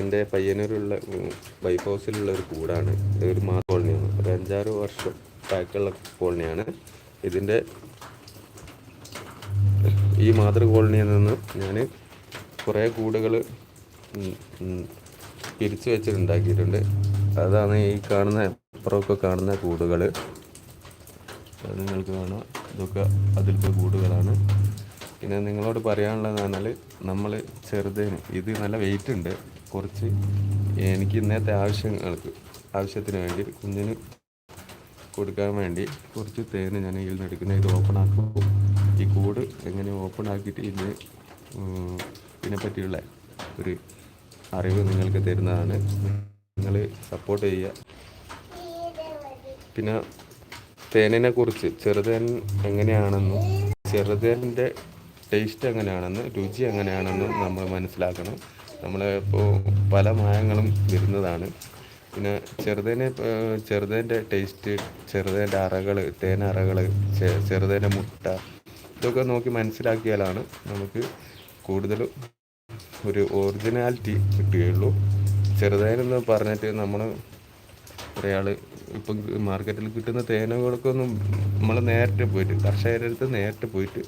എന്റെ പയ്യന്നൂരുള്ള ബൈപ്പ് ഹൗസിലുള്ള ഒരു കൂടാണ്. ഒരു മാ കോളനിയാണ് ഒരു അഞ്ചാറ് വർഷം പാക്കുള്ള കോളനിയാണ് ഇതിന്റെ ഈ മാതൃ കോളനിയിൽ നിന്ന് ഞാൻ കുറേ കൂടുകൾ പിരിച്ചു വെച്ചിട്ടുണ്ടാക്കിയിട്ടുണ്ട്. അതാണ് ഈ കാണുന്ന അപ്പുറമൊക്കെ കാണുന്ന കൂടുകൾ നിങ്ങൾക്ക് കാണാം. ഇതൊക്കെ അതിലത്തെ കൂടുകളാണ്. പിന്നെ നിങ്ങളോട് പറയാനുള്ളതെന്ന് പറഞ്ഞാൽ നമ്മൾ ചെറുതേന് ഇത് നല്ല വെയിറ്റ് ഉണ്ട്. കുറച്ച് എനിക്ക് ഇന്നത്തെ ആവശ്യങ്ങൾക്ക് ആവശ്യത്തിന് വേണ്ടി കുഞ്ഞിന് കൊടുക്കാൻ വേണ്ടി കുറച്ച് തേൻ ഞാൻ ഇതിൽ നിന്ന് എടുക്കുന്നത് ഇത് ഓപ്പൺ ആക്കും ഈ കൂട് എങ്ങനെ ഓപ്പൺ ആക്കിയിട്ട് ഇതിന് ഇതിനെപ്പറ്റിയുള്ള ഒരു അറിവ് നിങ്ങൾക്ക് തരുന്നതാണ്. നിങ്ങൾ സപ്പോർട്ട് ചെയ്യുക. പിന്നെ തേനിനെ കുറിച്ച് ചെറുതേൻ എങ്ങനെയാണെന്നും ചെറുതേനിന്റെ ടേസ്റ്റ് എങ്ങനെയാണെന്ന് രുചി എങ്ങനെയാണെന്നും നമ്മൾ മനസ്സിലാക്കണം. നമ്മൾ ഇപ്പോൾ പല മായങ്ങളും വരുന്നതാണ്. പിന്നെ ചെറുതേനെ ചെറുതേന്റെ ടേസ്റ്റ് ചെറുതേന്റെ അറകൾ തേനറകൾ ചെറുതേന്റെ മുട്ട ഇതൊക്കെ നോക്കി മനസ്സിലാക്കിയാലാണ് നമുക്ക് കൂടുതലും ഒരു ഒറിജിനാലിറ്റി കിട്ടുകയുള്ളൂ. ചെറുതേനെന്ന് പറഞ്ഞിട്ട് നമ്മൾ ഒരാൾ ഇപ്പം മാർക്കറ്റിൽ കിട്ടുന്ന തേനകൾക്കൊന്നും നമ്മൾ നേരിട്ട് പോയിട്ട് കർഷകരുടെ അടുത്ത് നേരിട്ട് പോയിട്ട്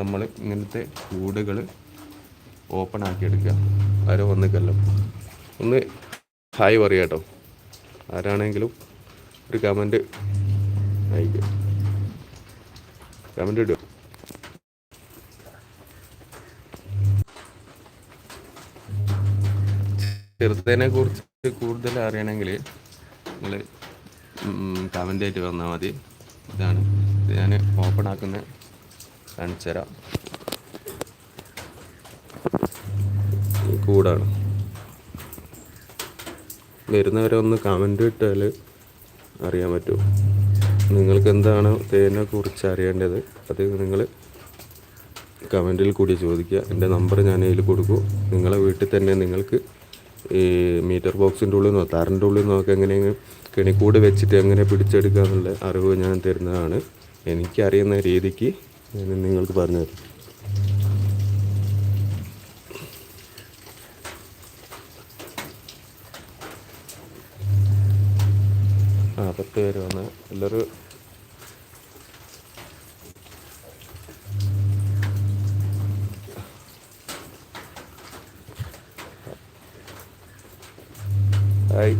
നമ്മൾ ഇങ്ങനത്തെ കൂടുകൾ ഓപ്പൺ ആക്കി എടുക്കുക ആരോ വന്നിക്കല്ലോ ഒന്ന് ഹായ് പറയാം കേട്ടോ. ആരാണെങ്കിലും ഒരു കമന്റ് അയക്കുക കമന്റ് ഇടുക. ചെറുതേനെ കുറിച്ച് കൂടുതൽ അറിയണമെങ്കിൽ നിങ്ങൾ കമന്റ് ആയിട്ട് വന്നാൽ മതി. ഇതാണ്. ഇത് ഞാൻ ഓപ്പൺ ആക്കുന്ന കാണിച്ചു തരാം ഈ കൂടാണ്. വരുന്നവരെ ഒന്ന് കമന്റ് ഇട്ടാൽ അറിയാൻ പറ്റും. നിങ്ങൾക്ക് എന്താണ് തേനെ കുറിച്ച് അറിയേണ്ടത്? അത് നിങ്ങൾ കമന്റിൽ കൂടി ചോദിക്കുക. എന്റെ നമ്പർ ഞാൻ അതിൽ കൊടുക്കും. നിങ്ങളെ വീട്ടിൽ തന്നെ നിങ്ങൾക്ക് ഈ മീറ്റർ ബോക്സിന്റെ ഉള്ളിൽ നിന്നോ താറിന്റെ ഉള്ളിൽ നിന്നോ ഒക്കെ എങ്ങനെയെങ്കിലും കെണിക്കൂട് വെച്ചിട്ട് എങ്ങനെ പിടിച്ചെടുക്കുക എന്നുള്ള അറിവ് ഞാൻ തരുന്നതാണ്. എനിക്കറിയുന്ന രീതിക്ക് ഞാൻ നിങ്ങൾക്ക് പറഞ്ഞു തരും. ആ പത്ത് പേര് വന്ന് എല്ലാവരും ഹായ്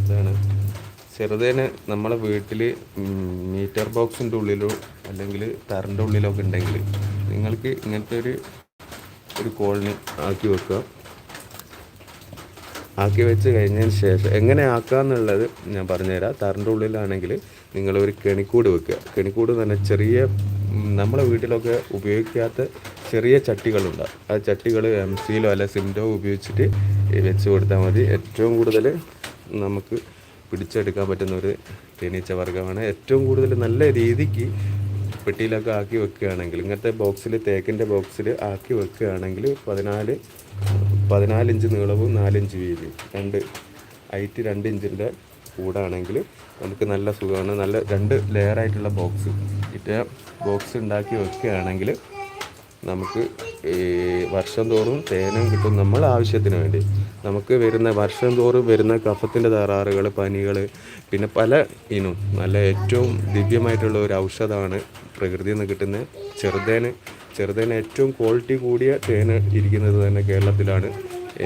ഇതാണ് ചെറുതേന് നമ്മളെ വീട്ടിൽ മീറ്റർ ബോക്സിന്റെ ഉള്ളിലോ അല്ലെങ്കിൽ തറിന്റെ ഉള്ളിലോ ഒക്കെ ഉണ്ടെങ്കിൽ നിങ്ങൾക്ക് ഇങ്ങനത്തെ ഒരു ഒരു കോളനി ആക്കി വെക്കുക. ആക്കി വെച്ച് കഴിഞ്ഞതിന് ശേഷം എങ്ങനെ ആക്കാന്നുള്ളത് ഞാൻ പറഞ്ഞുതരാം. തറിന്റെ ഉള്ളിലാണെങ്കിൽ നിങ്ങൾ ഒരു കെണിക്കൂട് വെക്കുക. കെണിക്കൂട് തന്നെ ചെറിയ നമ്മളെ വീട്ടിലൊക്കെ ഉപയോഗിക്കാത്ത ചെറിയ ചട്ടികളുണ്ട്. ആ ചട്ടികൾ എം സിയിലോ അല്ല സിംറ്റോ ഉപയോഗിച്ചിട്ട് വെച്ച് കൊടുത്താൽ മതി. ഏറ്റവും കൂടുതൽ നമുക്ക് പിടിച്ചെടുക്കാൻ പറ്റുന്ന ഒരു തേനീച്ച വർഗമാണ്. ഏറ്റവും കൂടുതൽ നല്ല രീതിക്ക് പെട്ടിയിലൊക്കെ ആക്കി വെക്കുകയാണെങ്കിൽ ഇങ്ങനത്തെ ബോക്സിൽ തേക്കിന്റെ ബോക്സിൽ ആക്കി വെക്കുകയാണെങ്കിൽ പതിനാല് പതിനാലിഞ്ച് നീളവും നാലിഞ്ച് വീതിയും രണ്ട് ഹൈറ്റ് രണ്ട് ഇഞ്ചിന്റെ കൂടാണെങ്കിൽ നമുക്ക് നല്ല സുഖമാണ്. നല്ല രണ്ട് ലെയറായിട്ടുള്ള ബോക്സ് ഇറ്റ ബോക്സ് ഉണ്ടാക്കി വെക്കുകയാണെങ്കിൽ നമുക്ക് ഈ വർഷം തോറും തേനും കിട്ടും നമ്മൾ ആവശ്യത്തിന് വേണ്ടി. നമുക്ക് വരുന്ന വർഷം തോറും വരുന്ന കഫത്തിന്റെ തകരാറുകൾ പനികൾ പിന്നെ പല ഇനും നല്ല ഏറ്റവും ദിവ്യമായിട്ടുള്ള ഒരു ഔഷധമാണ് പ്രകൃതിയിൽ നിന്ന് കിട്ടുന്ന ചെറുതേന്. ചെറുതേന് ഏറ്റവും ക്വാളിറ്റി കൂടിയ തേന് ഇരിക്കുന്നത് തന്നെ കേരളത്തിലാണ്.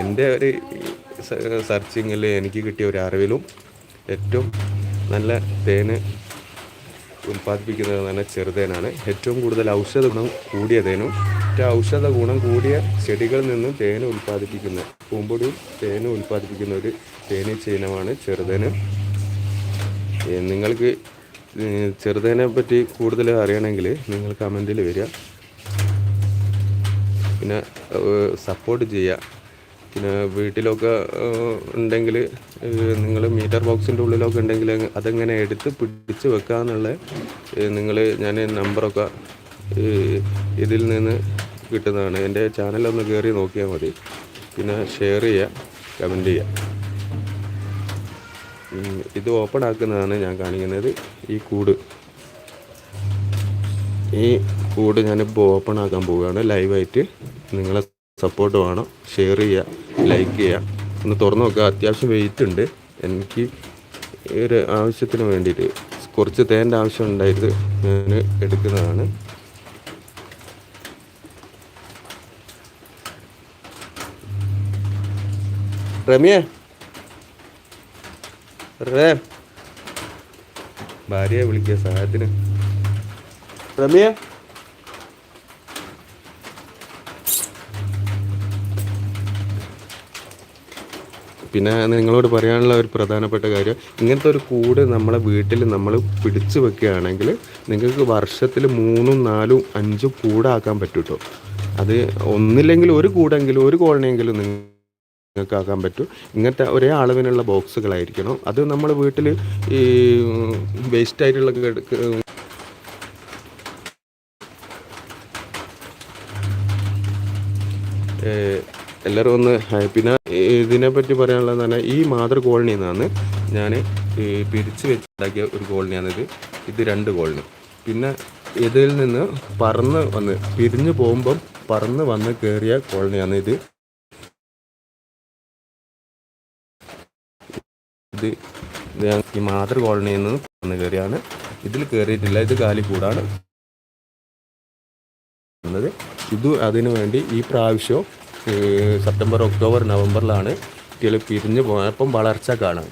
എന്റെ ഒരു സെർച്ചിങ്ങിൽ എനിക്ക് കിട്ടിയ ഒരു അറിവിലും ഏറ്റവും നല്ല തേന് ഉൽപ്പാദിപ്പിക്കുന്നത് തന്നെ ചെറുതേനാണ്. ഏറ്റവും കൂടുതൽ ഔഷധ ഗുണം കൂടിയ തേനും മറ്റു ഔഷധ ഗുണം കൂടിയ ചെടികളിൽ നിന്നും തേൻ ഉൽപ്പാദിപ്പിക്കുന്ന പൂമ്പൊടി തേൻ ഉൽപ്പാദിപ്പിക്കുന്ന ഒരു തേനീച്ച ഇനമാണ് ചെറുതേന്. നിങ്ങൾക്ക് ചെറുതേനെ പറ്റി കൂടുതൽ അറിയണമെങ്കിൽ നിങ്ങൾ കമന്റിൽ വരിക. പിന്നെ സപ്പോർട്ട് ചെയ്യുക. പിന്നെ വീട്ടിലൊക്കെ ഉണ്ടെങ്കിൽ നിങ്ങൾ മീറ്റർ ബോക്സിന്റെ ഉള്ളിലൊക്കെ ഉണ്ടെങ്കിൽ അതെങ്ങനെ എടുത്ത് പിടിച്ച് വെക്കാമെന്നുള്ള നിങ്ങൾ ഞാൻ നമ്പറൊക്കെ ഇതിൽ നിന്ന് കിട്ടുന്നതാണ്. എന്റെ ചാനലൊന്ന് കയറി നോക്കിയാൽ മതി. പിന്നെ ഷെയർ ചെയ്യുക കമന്റ് ചെയ്യുക ഇത് ഓപ്പൺ ആക്കുന്നതാണ് ഞാൻ കാണിക്കുന്നത് ഈ കൂട്. ഈ കൂട് ഞാനിപ്പോൾ ഓപ്പൺ ആക്കാൻ പോവുകയാണ്. ലൈവായിട്ട് നിങ്ങളെ സപ്പോർട്ട് വേണം. ഷെയർ ചെയ്യുക ലൈക്ക് ചെയ്യുക ഒന്ന് തുറന്നു നോക്കുക അത്യാവശ്യം വെയിറ്റ് ഉണ്ട്. എനിക്ക് ഒരു ആവശ്യത്തിന് വേണ്ടിയിട്ട് കുറച്ച് തേന്റെ ആവശ്യം ഉണ്ടായിട്ട് ഞാൻ എടുക്കുന്നതാണ്. റമിയെ റേ ഭാര്യയെ വിളിക്കുക സഹായത്തിന്. റമിയ പിന്നെ നിങ്ങളോട് പറയാനുള്ള ഒരു പ്രധാനപ്പെട്ട കാര്യം ഇങ്ങനത്തെ ഒരു കൂട് നമ്മളെ വീട്ടിൽ നമ്മൾ പിടിച്ചു വെക്കുകയാണെങ്കിൽ നിങ്ങൾക്ക് വർഷത്തിൽ മൂന്നും നാലും അഞ്ചും കൂടാക്കാൻ പറ്റൂട്ടോ. കേട്ടോ അത് ഒന്നില്ലെങ്കിൽ ഒരു കൂടെങ്കിലും ഒരു കോളനിയെങ്കിലും നിങ്ങൾക്ക് ആക്കാൻ പറ്റും. ഇങ്ങനത്തെ ഒരേ അളവിനുള്ള ബോക്സുകളായിരിക്കണം. അത് നമ്മൾ വീട്ടിൽ ഈ വേസ്റ്റ് ആയിട്ടുള്ള എല്ലാവരും ഒന്ന്. പിന്നെ ഇതിനെപ്പറ്റി പറയാനുള്ളതെന്ന് പറഞ്ഞാൽ ഈ മാതൃ കോളനിയിൽ നിന്നാണ് ഞാൻ പിരിച്ച് വെച്ചുണ്ടാക്കിയ ഒരു കോളനിയാണിത്. ഇത് രണ്ട് കോളനി. പിന്നെ ഇതിൽ നിന്ന് പറന്ന് വന്ന് പിരിഞ്ഞു പോകുമ്പം പറന്ന് വന്ന് കയറിയ കോളനിയാണ് ഇത് ഇത് ഈ മാതൃ കോളനിയിൽ നിന്ന് വന്ന് കയറിയാണ്. ഇതിൽ കയറിയിട്ടില്ല ഇത് കാലിക്കൂടാണ് കൂടാണ്. ഇത് അതിനു വേണ്ടി ഈ പ്രാവശ്യം സെപ്റ്റംബർ ഒക്ടോബർ നവംബറിലാണ് കുട്ടികൾ പിരിഞ്ഞ് പോയപ്പം വളർച്ച കാണാം.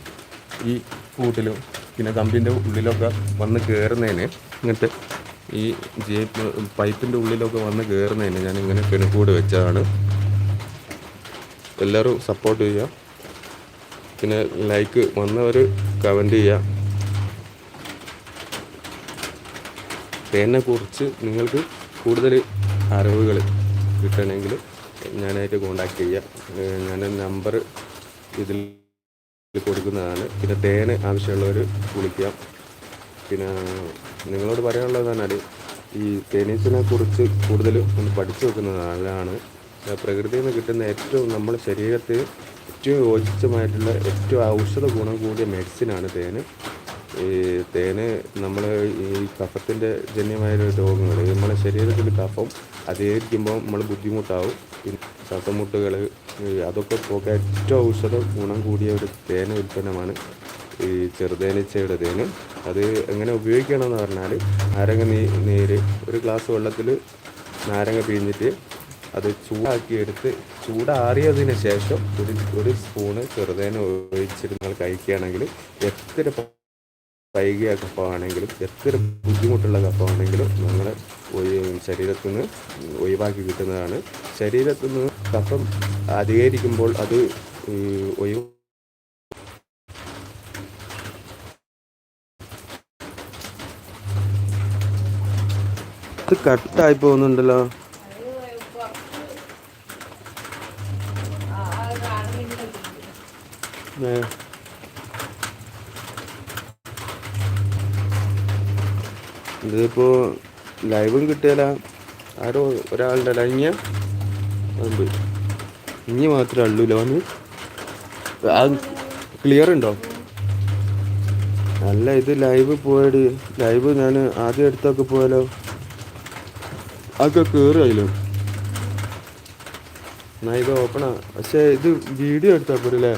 ഈ കൂട്ടിലും പിന്നെ കമ്പിന്റെ ഉള്ളിലൊക്കെ വന്ന് കയറുന്നതിന് ഇങ്ങനത്തെ ഈ ജെ പൈപ്പിന്റെ ഉള്ളിലൊക്കെ വന്ന് കയറുന്നതിന് ഞാൻ ഇങ്ങനെ വെച്ചതാണ് എല്ലാവരും സപ്പോർട്ട് ചെയ്യുക. പിന്നെ ലൈക്ക് വന്നവർ കമന്റ് ചെയ്യുക എന്നെക്കുറിച്ച് കുറിച്ച് നിങ്ങൾക്ക് കൂടുതൽ അറിവുകൾ കിട്ടണമെങ്കിൽ ഞാനായിട്ട് കോണ്ടാക്ട് ചെയ്യുക ഞാൻ നമ്പർ ഇതിൽ കൊടുക്കുന്നതാണ്. പിന്നെ തേന് ആവശ്യമുള്ളവർ വിളിക്കാം. പിന്നെ നിങ്ങളോട് പറയാനുള്ളത് പറഞ്ഞാൽ ഈ തേനീസിനെ കുറിച്ച് കൂടുതൽ ഒന്ന് പഠിച്ചു വെക്കുന്നത് നല്ലതാണ് ഏഹ് പ്രകൃതിയിൽ നിന്ന് കിട്ടുന്ന ഏറ്റവും നമ്മുടെ ശരീരത്തിൽ ഏറ്റവും യോജിച്ചമായിട്ടുള്ള ഏറ്റവും ഔഷധ ഗുണം കൂടിയ മെഡിസിനാണ് തേന്. ഈ തേന് നമ്മൾ ഈ കഫത്തിന്റെ ജന്യമായ രോഗങ്ങൾ നമ്മുടെ ശരീരത്തിൽ കഫം അതേക്കുമ്പോൾ നമ്മൾ ബുദ്ധിമുട്ടാവും. ശ്വാസമുട്ടുകൾ അതൊക്കെ പോകാൻ ഏറ്റവും ഔഷധ ഗുണം കൂടിയ ഒരു തേന ഉൽപ്പന്നമാണ് ഈ ചെറുതേനീച്ചയുടെ തേന്. അത് എങ്ങനെ ഉപയോഗിക്കണമെന്ന് പറഞ്ഞാൽ നാരങ്ങ നീ നീര് ഒരു ഗ്ലാസ് വെള്ളത്തിൽ നാരങ്ങ പിഴിഞ്ഞിട്ട് അത് ചൂടാക്കി എടുത്ത് ചൂടാറിയതിന് ശേഷം ഒരു ഒരു സ്പൂണ് ചെറുതേന ഒഴിച്ചിട്ട് നിങ്ങൾ കഴിക്കുകയാണെങ്കിൽ എത്ര വൈകിയ കപ്പമാണെങ്കിലും എത്ര ബുദ്ധിമുട്ടുള്ള കപ്പമാണെങ്കിലും നമ്മളെ ശരീരത്തിൽ നിന്ന് ഒഴിവാക്കി കിട്ടുന്നതാണ്. ശരീരത്തിൽ നിന്ന് കഫം അധികരിക്കുമ്പോൾ അത് ഒഴിവ് അത് കട്ടായി പോകുന്നുണ്ടല്ലോ. ഏ. ഇതിപ്പോ ലൈവും കിട്ടിയാല ആരോ ഒരാളുടെ ലൈഞ്ഞ ഇനി മാത്രമേ ഉള്ളൂ വന്ന് ക്ലിയർ ഉണ്ടോ? അല്ല ഇത് ലൈവ് പോയത്. ലൈവ് ഞാൻ ആദ്യം എടുത്തൊക്കെ പോയാലോ? അതൊക്കെ കയറിയായാലോ എന്നാ ഇത് ഓപ്പണാ പക്ഷേ ഇത് വീഡിയോ എടുത്താൽ പോരല്ലേ?